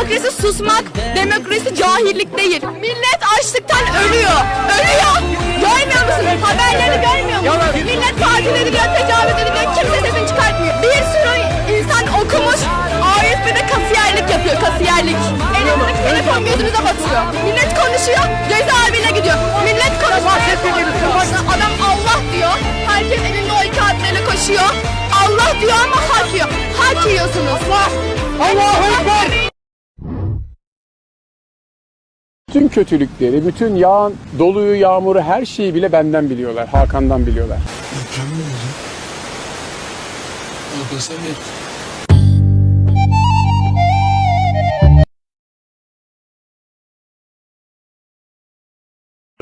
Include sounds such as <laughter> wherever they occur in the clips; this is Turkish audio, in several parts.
Demokrasi susmak, demokrasi cahillik değil. Millet açlıktan ölüyor. Ölüyor. Görmüyor musunuz? Haberleri görmüyor musunuz? Millet tatil ediliyor, tecavüz ediliyor. Kimse sesini çıkartmıyor. Bir sürü insan okumuş. AFP'de kasiyerlik yapıyor, kasiyerlik. Elindeki telefon gözünüze batıyor. Millet konuşuyor, cezaevine gidiyor. Millet konuşuyor. Adam Allah diyor. Herkes elinde o adıyla koşuyor. Allah diyor ama hak yiyor. Hak yiyorsunuz. Allahu Ekber! Bütün kötülükleri, bütün yağan, doluyu, yağmuru, her şeyi bile benden biliyorlar. Hakan'dan biliyorlar.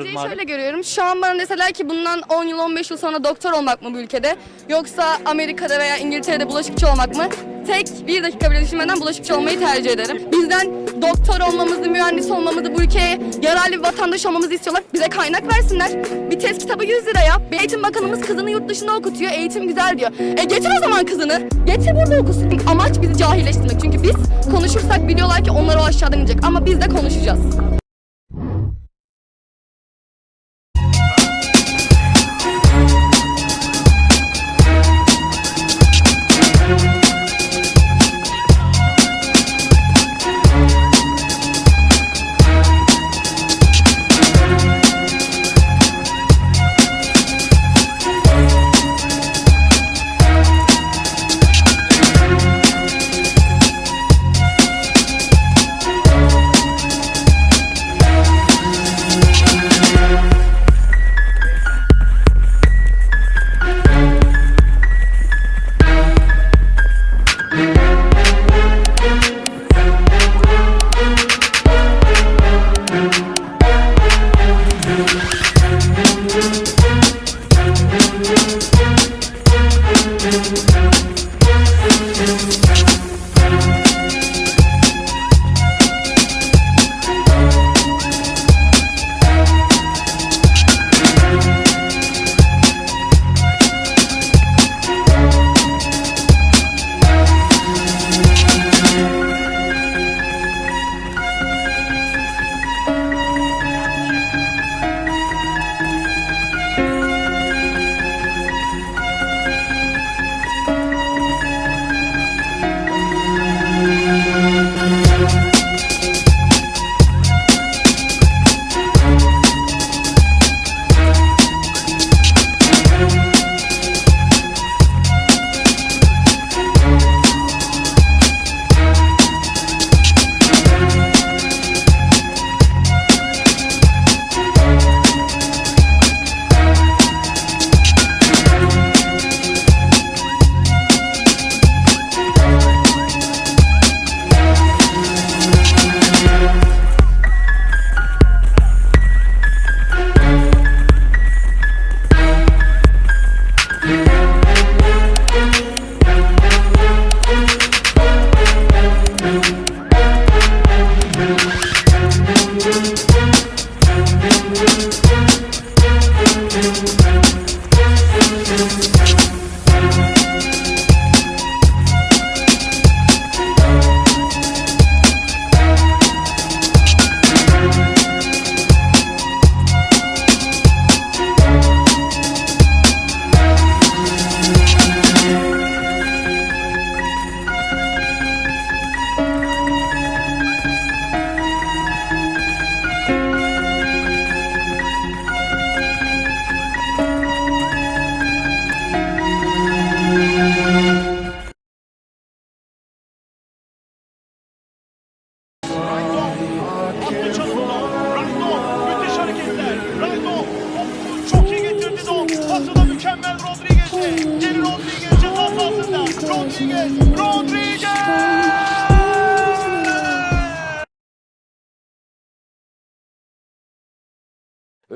Şeyi şöyle görüyorum. Şu an bana deseler ki bundan 10 yıl 15 yıl sonra doktor olmak mı bu ülkede? Yoksa Amerika'da veya İngiltere'de bulaşıkçı olmak mı? Tek bir dakika bile düşünmeden bulaşıkçı olmayı tercih ederim. Bizden doktor olmamızı, mühendis olmamızı, bu ülkeye yararlı bir vatandaş olmamızı istiyorlar. Bize kaynak versinler. Bir test kitabı 100 liraya. Eğitim bakanımız kızını yurt dışında okutuyor. Eğitim güzel diyor. E getir o zaman kızını. Getir burada okusun. Amaç bizi cahilleştirmek. Çünkü biz konuşursak biliyorlar ki onlar o aşağıdan inecek. Ama biz de konuşacağız.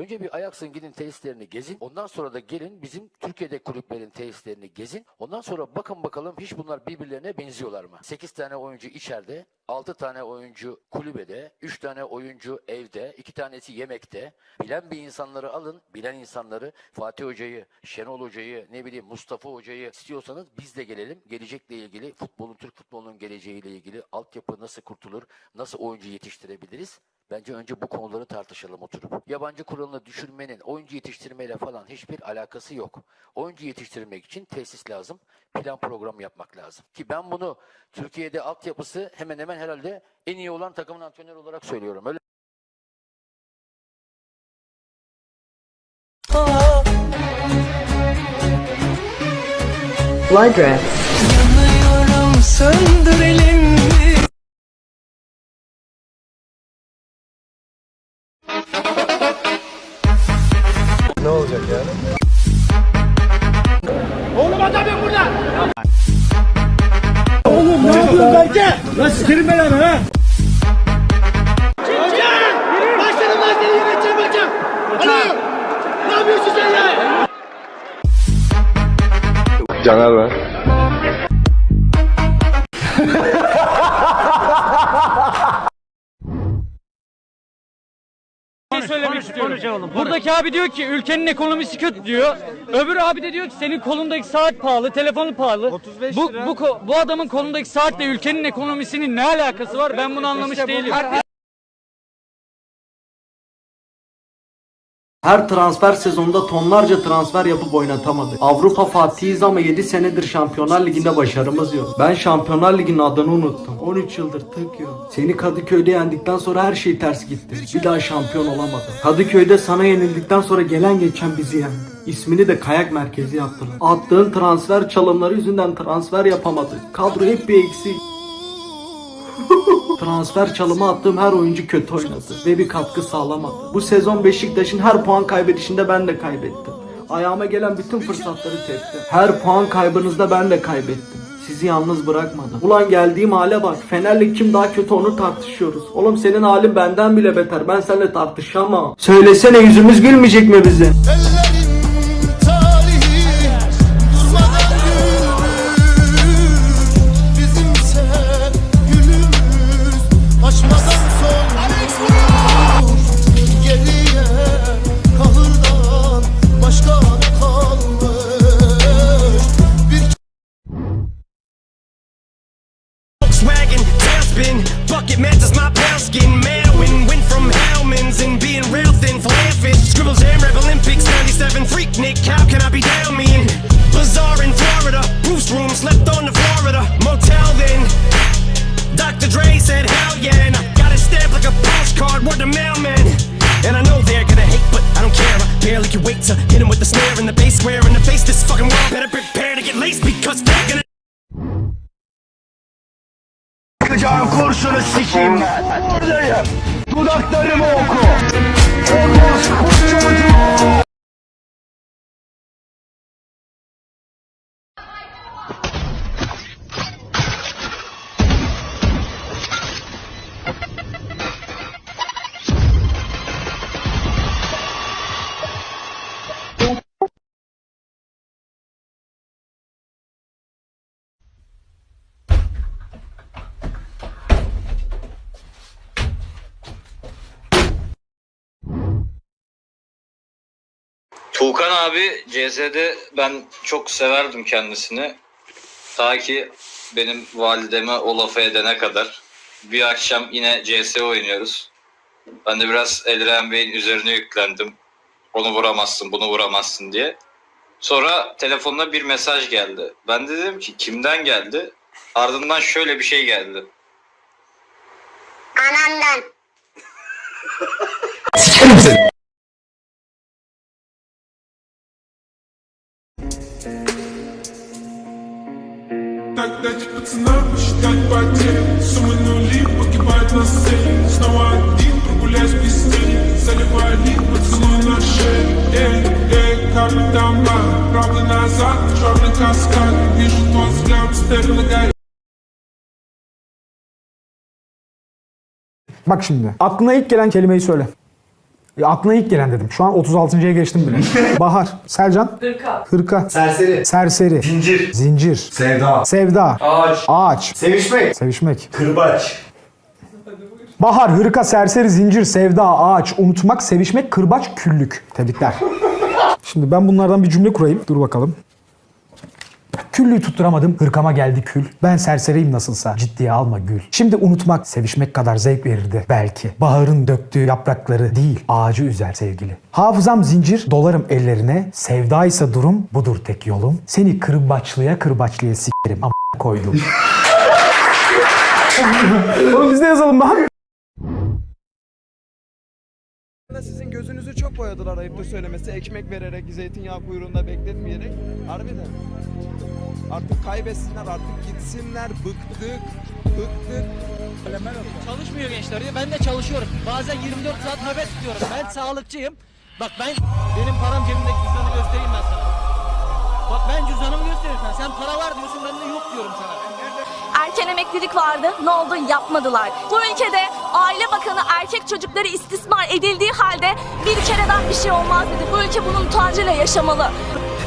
Önce bir Ajax'ın gidin tesislerini gezin. Ondan sonra da gelin bizim Türkiye'de kulüplerin tesislerini gezin. Ondan sonra bakın bakalım hiç bunlar birbirlerine benziyorlar mı? 8 tane oyuncu içeride, 6 tane oyuncu kulübede, 3 tane oyuncu evde, 2 tanesi yemekte. Bilen bir insanları alın, bilen insanları Fatih Hoca'yı, Şenol Hoca'yı, ne bileyim Mustafa Hoca'yı istiyorsanız biz de gelelim. Gelecekle ilgili futbolun, Türk futbolunun geleceğiyle ilgili altyapı nasıl kurtulur, nasıl oyuncu yetiştirebiliriz? Bence önce bu konuları tartışalım oturup. Yabancı kuralını düşürmenin oyuncu yetiştirmeyle falan hiçbir alakası yok. Oyuncu yetiştirmek için tesis lazım. Plan program yapmak lazım. Ki ben bunu Türkiye'de altyapısı hemen hemen herhalde en iyi olan takımın antrenörü olarak söylüyorum. Öyle Bloodred. Abi diyor ki ülkenin ekonomisi kötü diyor. Öbür abi de diyor ki senin kolundaki saat pahalı, telefonu pahalı. bu, bu, ko- bu adamın kolundaki saatle ülkenin ekonomisinin ne alakası var? Ben bunu anlamış değilim. Her transfer sezonunda tonlarca transfer yapıp oynatamadık. Avrupa Fatihiyiz ama 7 senedir Şampiyonlar Ligi'nde başarımız yok. Ben Şampiyonlar Ligi'nin adını unuttum. 13 yıldır tık. Seni Kadıköy'de yendikten sonra her şey ters gitti. Bir daha şampiyon olamadım. Kadıköy'de sana yenildikten sonra gelen geçen bizi yendi. İsmini de kayak merkezi yaptılar. Attığın transfer çalımları yüzünden transfer yapamadık. Kadro hep bir eksik. <laughs> Transfer çalımı attığım her oyuncu kötü oynadı ve bir katkı sağlamadı. Bu sezon Beşiktaş'ın her puan kaybedişinde ben de kaybettim. Ayağıma gelen bütün fırsatları teptim. Her puan kaybınızda ben de kaybettim. Sizi yalnız bırakmadım. Ulan geldiğim hale bak. Fener'le kim daha kötü onu tartışıyoruz. Oğlum senin halin benden bile beter. Ben seninle tartışamam. Söylesene yüzümüz gülmeyecek mi bizim? To mailman. And I know they're gonna hate, but I don't care. I barely can wait to hit 'em with the snare and the bass square in the face. This fucking world better prepare to get laced because they're gonna. Sıkacağım kurşunu sikeyim ben. Buradayım. Dudaklarımı oku. Orospu çocuğu. Tuğkan abi CS'de ben çok severdim kendisini. Ta ki benim valideme o lafı edene kadar. Bir akşam yine CS oynuyoruz. Ben de biraz Elren Bey'in üzerine yüklendim. Onu vuramazsın, bunu vuramazsın diye. Sonra telefonuna bir mesaj geldi. Ben de dedim ki kimden geldi? Ardından şöyle bir şey geldi. Anandan. Так дать пацанам посчитать потери Суммы нули погибают на сцене Снова один прогуляюсь без тени Заливаю лик, поцелуй на шее Эй, эй, капитан Бак Правый назад, черный каскад Вижу твой взгляд, стебель горит Bak şimdi. Aklına ilk gelen kelimeyi söyle. Ya aklına ilk gelen dedim. Şu an 36.ya geçtim bile. <laughs> Bahar. Selcan. Hırka. Hırka. Serseri. Serseri. Zincir. Zincir. Sevda. Sevda. Ağaç. Ağaç. Sevişmek. Sevişmek. Kırbaç. Bahar, hırka, serseri, zincir, sevda, ağaç, unutmak, sevişmek, kırbaç, küllük. Tebrikler. <laughs> Şimdi ben bunlardan bir cümle kurayım. Dur bakalım. Küllüğü tutturamadım, hırkama geldi kül. Ben serseriyim nasılsa, ciddiye alma gül. Şimdi unutmak, sevişmek kadar zevk verirdi belki. Baharın döktüğü yaprakları değil, ağacı üzer sevgili. Hafızam zincir, dolarım ellerine. Sevdaysa durum, budur tek yolum. Seni kırbaçlıya kırbaçlıya sikerim. Ama koydum. <laughs> Oğlum biz de yazalım bak. Sizin gözünüzü çok boyadılar ayıptır söylemesi. Ekmek vererek, zeytinyağı kuyruğunda bekletmeyerek. Harbiden. Artık kaybetsinler, artık gitsinler. Bıktık, bıktık. Çalışmıyor gençler diyor. Ben de çalışıyorum. Bazen 24 saat nöbet tutuyorum. Ben sağlıkçıyım. Bak ben benim param cebimdeki cüzdanı göstereyim ben sana. Bak ben cüzdanımı göstereyim sana. Sen para var diyorsun ben de yok diyorum sana. Erken emeklilik vardı. Ne oldu? Yapmadılar. Bu ülkede Aile Bakanı erkek çocukları istismar edildiği halde bir kereden bir şey olmaz dedi. Bu ülke bunun utancıyla yaşamalı.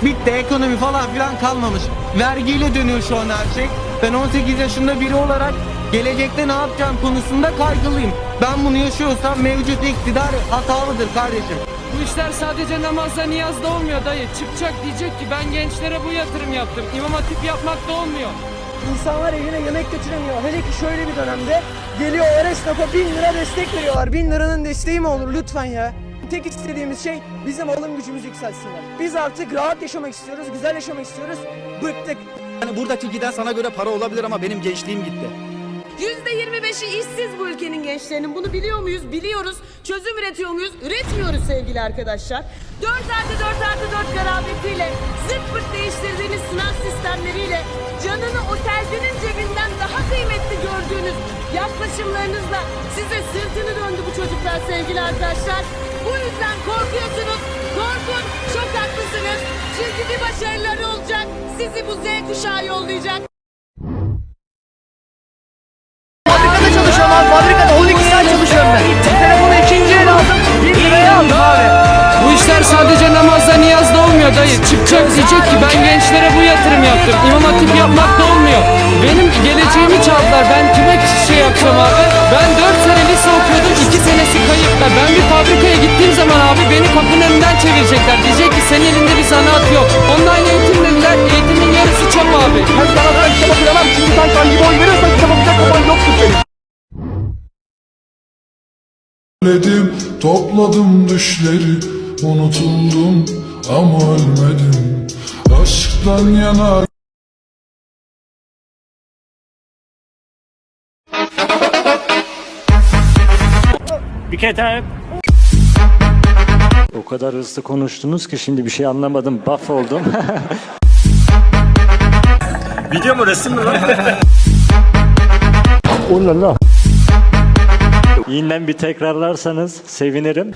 Bitti, ekonomi falan filan kalmamış. Vergiyle dönüyor şu an her şey. Ben 18 yaşında biri olarak gelecekte ne yapacağım konusunda kaygılıyım. Ben bunu yaşıyorsam mevcut iktidar hatalıdır kardeşim. Bu işler sadece namazda niyazda olmuyor dayı. Çıkacak diyecek ki ben gençlere bu yatırım yaptım. İmam hatip yapmak da olmuyor. İnsanlar evine yemek götüremiyor. Hele ki şöyle bir dönemde geliyor her esnafa 1000 lira destek veriyorlar. 1000 liranın desteği mi olur lütfen ya? Tek istediğimiz şey bizim alım gücümüzü yükseltsinler. Biz artık rahat yaşamak istiyoruz, güzel yaşamak istiyoruz. Bıktık. Yani buradaki giden sana göre para olabilir ama benim gençliğim gitti. %25'i işsiz bu ülkenin gençlerinin. Bunu biliyor muyuz? Biliyoruz. Çözüm üretiyor muyuz? Üretmiyoruz sevgili arkadaşlar. 4 artı 4 artı 4 garabetiyle, zırt pırt değiştirdiğiniz sınav sistemleriyle, canını otelcinin cebinden daha kıymetli gördüğünüz yaklaşımlarınızla size sırtını döndü bu çocuklar sevgili arkadaşlar. Bu yüzden korkuyorsunuz. Korkun. Çok haklısınız. Çünkü bir başarıları olacak. Sizi bu Z kuşağı yollayacak. Dayı. Çıkacak diyecek ki ben gençlere bu yatırım yaptım. İmam hatip yapmak da olmuyor. Benim geleceğimi çaldılar. Ben kime şey yapacağım abi? Ben 4 sene lise okuyordum. 2 senesi kayıpta. Ben bir fabrikaya gittiğim zaman abi beni kapının önünden çevirecekler. Diyecek ki senin elinde bir zanaat yok. Online eğitim dediler. Eğitimin yarısı çöp abi. Ben sana ben kitap okuyamam çünkü sen sanki boy veriyorsan kitap okuyacak kafan yoktur senin. Topladım düşleri Unutuldum ama ölmedim Aşktan yana O kadar hızlı konuştunuz ki şimdi bir şey anlamadım. Buff oldum. <laughs> Video mu resim mi lan? <laughs> Ulala. Yeniden bir tekrarlarsanız sevinirim.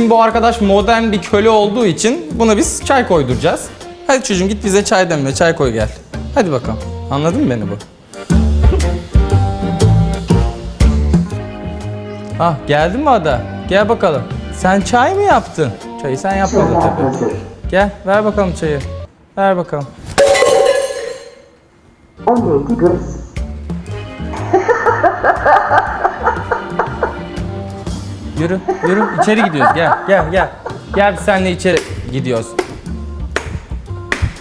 Şimdi bu arkadaş modern bir köle olduğu için buna biz çay koyduracağız. Hadi çocuğum git bize çay demle, çay koy gel. Hadi bakalım. Anladın mı beni bu? <laughs> Ah geldin mi Ada? Gel bakalım. Sen çay mı yaptın? Çayı sen yapmadın tabii. Gel ver bakalım çayı. Ver bakalım. <laughs> Yürü, yürü. İçeri gidiyoruz. Gel, gel, gel. Gel biz seninle içeri gidiyoruz.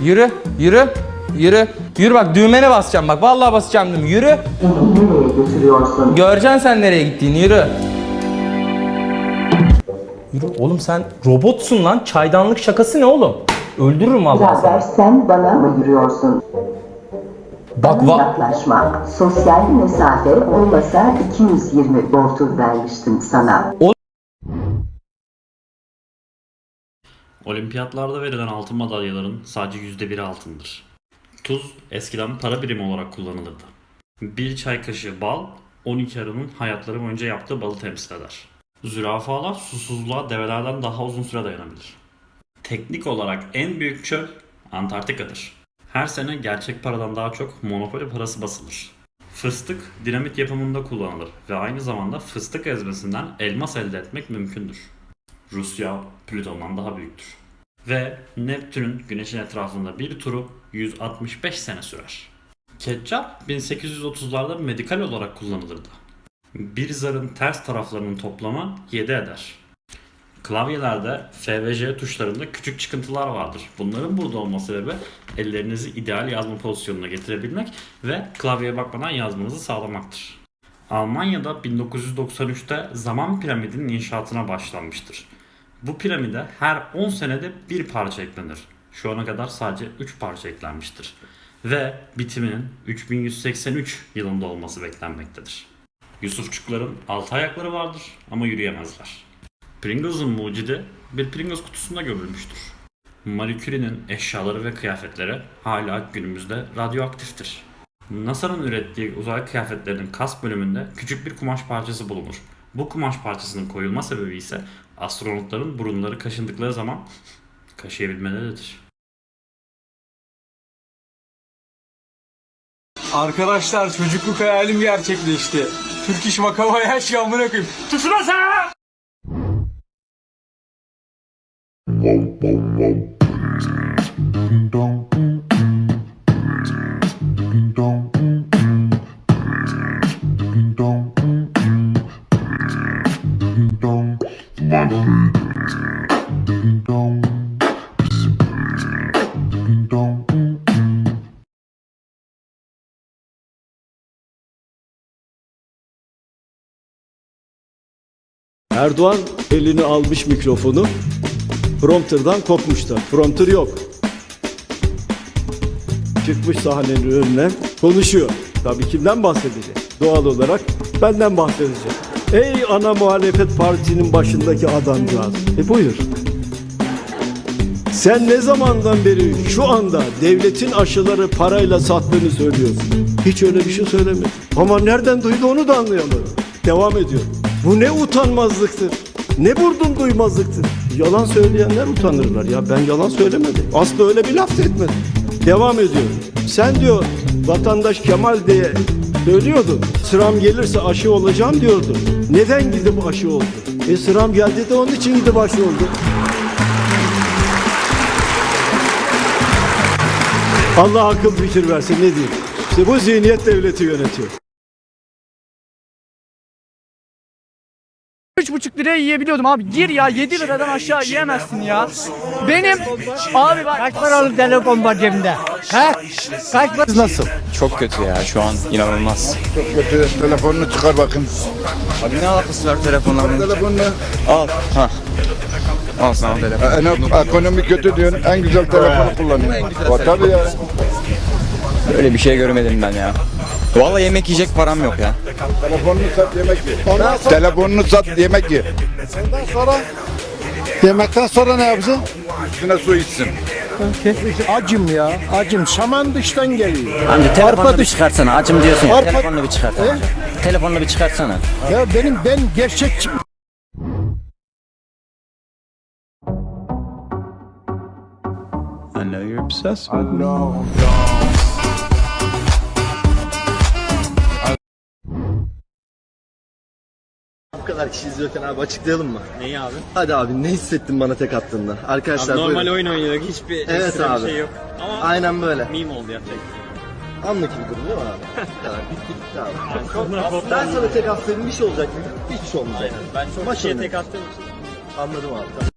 Yürü, yürü, yürü. Yürü bak düğmene basacağım bak. Vallahi basacağım düğme. Yürü. Göreceksin sen nereye gittiğini. Yürü. Yürü. Oğlum sen robotsun lan. Çaydanlık şakası ne oğlum? Öldürürüm vallahi seni. Sen bana mı yürüyorsun? Bak va Yaklaşma. Sosyal mesafe olmasa 220 voltu vermiştim sana. Olimpiyatlarda verilen altın madalyaların sadece %1'i altındır. Tuz eskiden para birimi olarak kullanılırdı. Bir çay kaşığı bal 12 arının hayatları boyunca yaptığı balı temsil eder. Zürafalar susuzluğa develerden daha uzun süre dayanabilir. Teknik olarak en büyük çöl Antarktika'dır. Her sene gerçek paradan daha çok monopoli parası basılır. Fıstık dinamit yapımında kullanılır ve aynı zamanda fıstık ezmesinden elmas elde etmek mümkündür. Rusya Plüton'dan daha büyüktür. Ve Neptün'ün Güneş'in etrafında bir turu 165 sene sürer. Ketçap 1830'larda medikal olarak kullanılırdı. Bir zarın ters taraflarının toplamı 7 eder. Klavyelerde F ve J tuşlarında küçük çıkıntılar vardır. Bunların burada olma sebebi ellerinizi ideal yazma pozisyonuna getirebilmek ve klavyeye bakmadan yazmanızı sağlamaktır. Almanya'da 1993'te zaman piramidinin inşaatına başlanmıştır. Bu piramide her 10 senede bir parça eklenir. Şu ana kadar sadece 3 parça eklenmiştir. Ve bitiminin 3183 yılında olması beklenmektedir. Yusufçukların altı ayakları vardır ama yürüyemezler. Pringles'ın mucidi bir Pringles kutusunda gömülmüştür. Marie Curie'nin eşyaları ve kıyafetleri hala günümüzde radyoaktiftir. NASA'nın ürettiği uzay kıyafetlerinin kas bölümünde küçük bir kumaş parçası bulunur. Bu kumaş parçasının koyulma sebebi ise astronotların burunları kaşındıkları zaman kaşıyabilmeleridir. Arkadaşlar çocukluk hayalim gerçekleşti. Türk iş makava yaşıyor amına koyayım. Tutun sen! Erdoğan elini almış mikrofonu. Prompter'dan kopmuşlar. Prompter yok. Çıkmış sahnenin önüne konuşuyor. Tabii kimden bahsedecek? Doğal olarak benden bahsedecek. Ey ana muhalefet partisinin başındaki adamcağız. E buyur. Sen ne zamandan beri şu anda devletin aşıları parayla sattığını söylüyorsun? Hiç öyle bir şey söylemedin. Ama nereden duydu onu da anlayamadım. Devam ediyor. Bu ne utanmazlıktır. Ne vurdum duymazlıktır. Yalan söyleyenler utanırlar ya. Ben yalan söylemedim. Aslı öyle bir laf etmedim. Devam ediyor. Sen diyor vatandaş Kemal diye söylüyordun. Sıram gelirse aşı olacağım diyordu. Neden gidip aşı oldu? E sıram geldi de onun için gidip aşı oldu. Allah akıl fikir versin ne diyeyim. İşte bu zihniyet devleti yönetiyor. Liraya yiyebiliyordum abi. Gir ya 7 liradan aşağı yiyemezsin ya. Benim abi bak. Kaç paralık telefon var cebinde? He? Kaç para? Nasıl? Çok kötü ya şu an inanılmaz. Çok kötü. Telefonunu çıkar bakın. Abi ne alakası var telefonla? Telefonunu. Al. Ha. Al sana telefon. En, ekonomi kötü diyorsun. En güzel telefonu kullanıyorsun. O tabii ya. Öyle bir şey görmedim ben ya. Vallahi yemek yiyecek param yok ya. Telefonunu sat yemek ye. Telefonunu sat yemek ye. Ondan sonra yemekten sonra ne yapacaksın? Üstüne su içsin. Acım ya. Acım. Saman dıştan geliyor. Amca telefonunu bir çıkarsana. Acım diyorsun ya. Arpa- Telefonunu bir çıkart. Telefonunu bir çıkartsana. Ya benim ben gerçekçi I know you're obsessed with me. Kadar kişi izliyorken abi açıklayalım mı? Neyi abi? Hadi abi ne hissettin bana tek attığında? Arkadaşlar Abi normal buyurun. oyun oynuyorduk hiçbir Evet ekstra abi. bir şey yok. Ama Aynen böyle. meme oldu yapacak. Anlık bir durum değil mi abi? Bu kadar bitti gitti abi. ben sana tek atsaydım bir şey olacak mıydı? Hiçbir şey olmayacak. Ben çok Maç kişiye tek attığım için. Anladım abi. Tamam.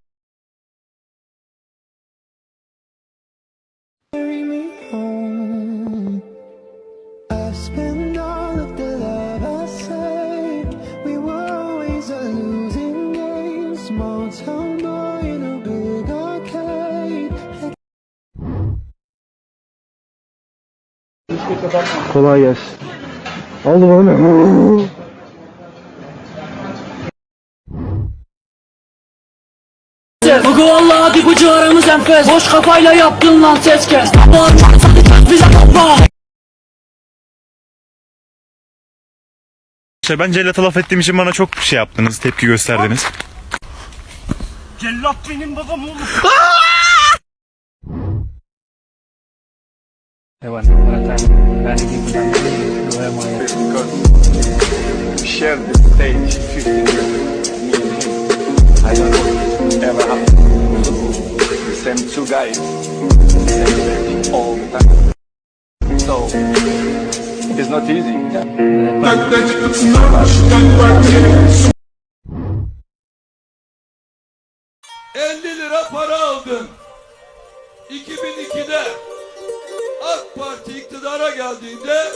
Kolay gelsin. Aldım onu. Bugü vallahi buçuk aramız enfes. Boş kafayla yaptın lan ses kes. Bize bakma. İşte ben cellata laf ettiğim için bana çok şey yaptınız, tepki gösterdiniz. Cellat benim babam oğlum. We shared the stage 15 years ago, me and him. I don't know if it ever happened. The same two guys, the same stage all the time. So, it's not easy. lira para aldın. 2002'de Parti iktidara geldiğinde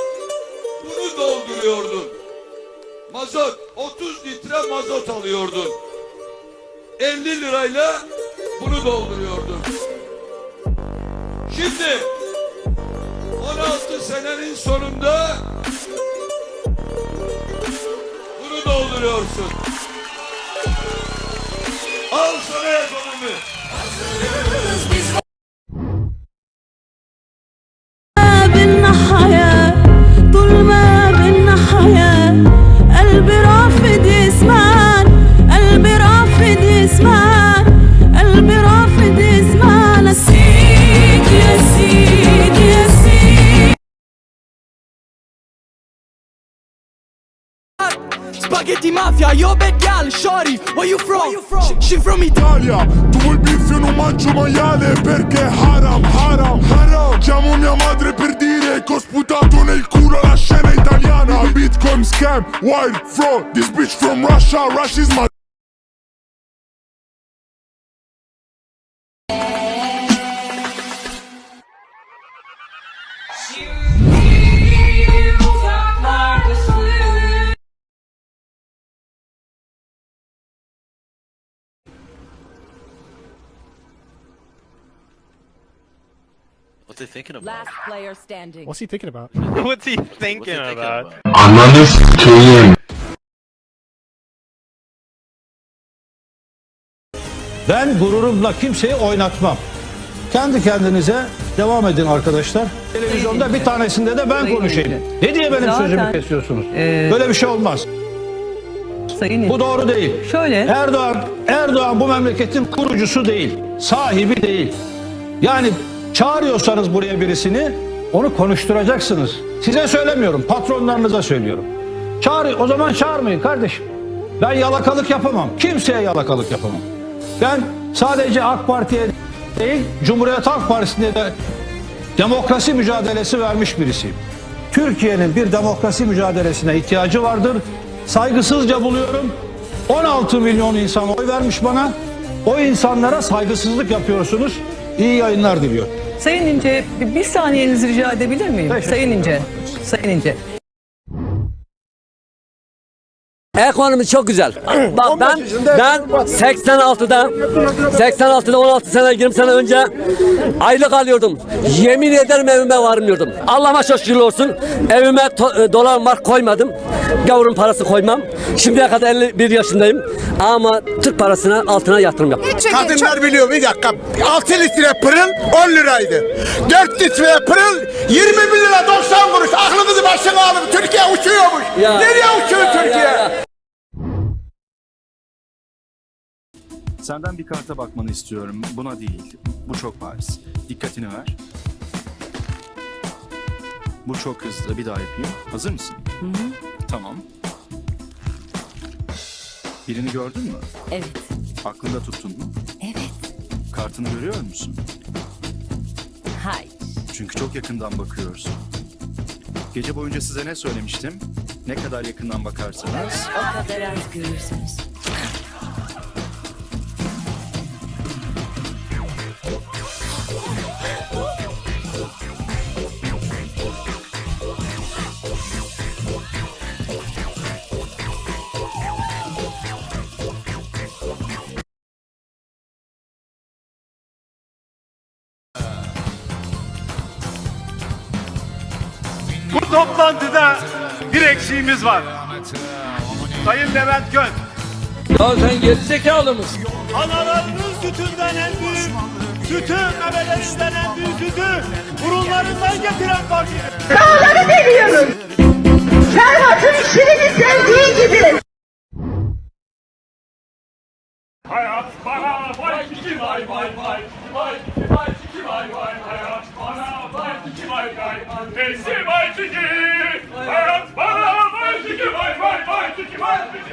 bunu dolduruyordun. Mazot 30 litre mazot alıyordun. 50 lirayla bunu dolduruyordun. Şimdi 16 senenin sonunda bunu dolduruyorsun. Mafia, yo bad gal, shorty, where you from? She, she from Italia. Tu vuoi biff io non mangio maiale? Perché haram, haram, haram. Chiamo mia madre per dire che ho sputato nel culo la scena italiana. Bitcoin scam, wild fraud. This bitch from Russia, Russia's my What's he thinking about? Last player standing. What's he thinking about? <laughs> What's he thinking about? Ananı s**eyim Ben gururumla kimseyi oynatmam. Kendi kendinize devam edin arkadaşlar. Televizyonda bir tanesinde de ben konuşayım. Ne diye benim Zaten, sözümü kesiyorsunuz? e, Böyle bir şey olmaz. Sayın Bu doğru değil. Şöyle. Erdoğan Erdoğan bu memleketin kurucusu değil, sahibi değil. Yani çağırıyorsanız buraya birisini onu konuşturacaksınız. Size söylemiyorum, patronlarınıza söylüyorum. Çağır, o zaman çağırmayın kardeşim. Ben yalakalık yapamam. Kimseye yalakalık yapamam. Ben sadece AK Parti'ye değil, Cumhuriyet Halk Partisi'ne de demokrasi mücadelesi vermiş birisiyim. Türkiye'nin bir demokrasi mücadelesine ihtiyacı vardır. Saygısızca buluyorum. 16 milyon insan oy vermiş bana. O insanlara saygısızlık yapıyorsunuz. İyi yayınlar diliyorum. Sayın İnce bir, saniyenizi rica edebilir miyim? Sayın İnce. Sayın İnce. Ekonomi çok güzel. Bak ben ben 86'da 86'da 16 sene 20 sene önce aylık alıyordum. Yemin ederim evime varmıyordum. Allah'ıma çok şükür olsun. Evime e, dolar mark koymadım. Gavurun parası koymam. Şimdiye kadar 51 yaşındayım. Ama Türk parasına altına yatırım yaptım. Kadınlar biliyor bir dakika. 6 litre pırıl 10 liraydı. 4 litre pırıl 21 lira 90 kuruş. Aklınızı başına alın. Türkiye uçuyormuş. Ya. Nereye uçuyor Ya, ya, Türkiye? ya. Senden bir karta bakmanı istiyorum. Buna değil. Bu çok bariz. Dikkatini ver. Bu çok hızlı. Bir daha yapayım. Hazır mısın? Tamam. Birini gördün mü? Evet. Aklında tuttun mu? Evet. Kartını görüyor musun? Hayır. Çünkü çok yakından bakıyorsun. Gece boyunca size ne söylemiştim? Ne kadar yakından bakarsanız O kadar az görürsünüz. Toplantıda bir eksiğimiz var. Sayın Levent Gön. Ya sen gerizekalı mısın? Analarının sütünden en büyük, sütü memelerinden en büyük sütü burunlarından getiren parti. Dağları deliyoruz. Serhat'ın işini sevdiği gibi. Hayat bana vay iki vay vay vay vay iki vay iki vay vay hayat bana vay iki vay vay versin. One.